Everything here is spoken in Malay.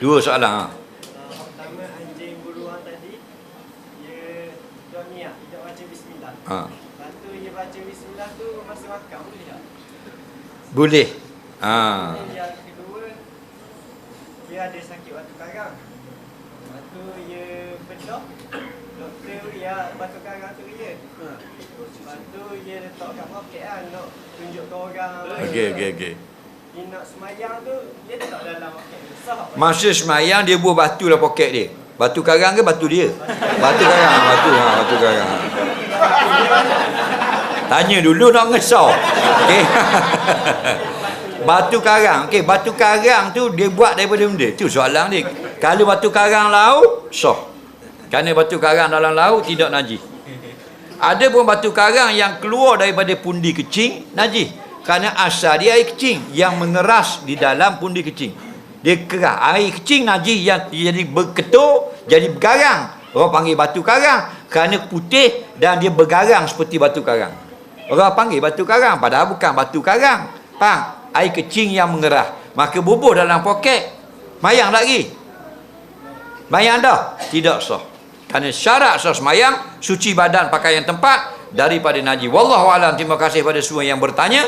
Dua soalan ha. Pertama anjing buruan tadi dia tidak baca bismillah. ha. Lepas tu dia baca bismillah tu masa makan boleh tak? Boleh. Ha. Yang kedua dia ada sakit batu karang. Lepas tu dia bedah doktor dia batu karang tu dia. Lepas tu dia letak kat poket kan nak tunjuk ke orang. Okey okey okey. Dia nak semayang tu dia letak dalam poket. Sah. Masa semayang dia buah batu dalam poket dia. Batu karang ke batu dia? Batu karang, batu ha, batu karang. Tanya dulu nak ngesau. Okey. batu karang. Okey, batu karang tu dia buat daripada benda. Tu soalan dia. Kalau batu karang laut, sah. Kerana batu karang dalam laut tidak najis. Ada pun batu karang yang keluar daripada pundi kecing, najis. Kerana asal dia air kecing yang mengeras di dalam pundi kecing. Dia keras. Air kecing najis yang jadi berketul, jadi bergarang. Orang panggil batu karang. Kerana putih dan dia bergarang seperti batu karang. Orang panggil batu karang. Padahal bukan batu karang. Faham? Air kecing yang mengerah. Maka bubuh dalam poket. Mayang lagi. Mayang dah? Tidak sah. Kerana syarat sah semayang, suci badan pakaian tempat daripada najis. Wallahu alam. Terima kasih pada semua yang bertanya.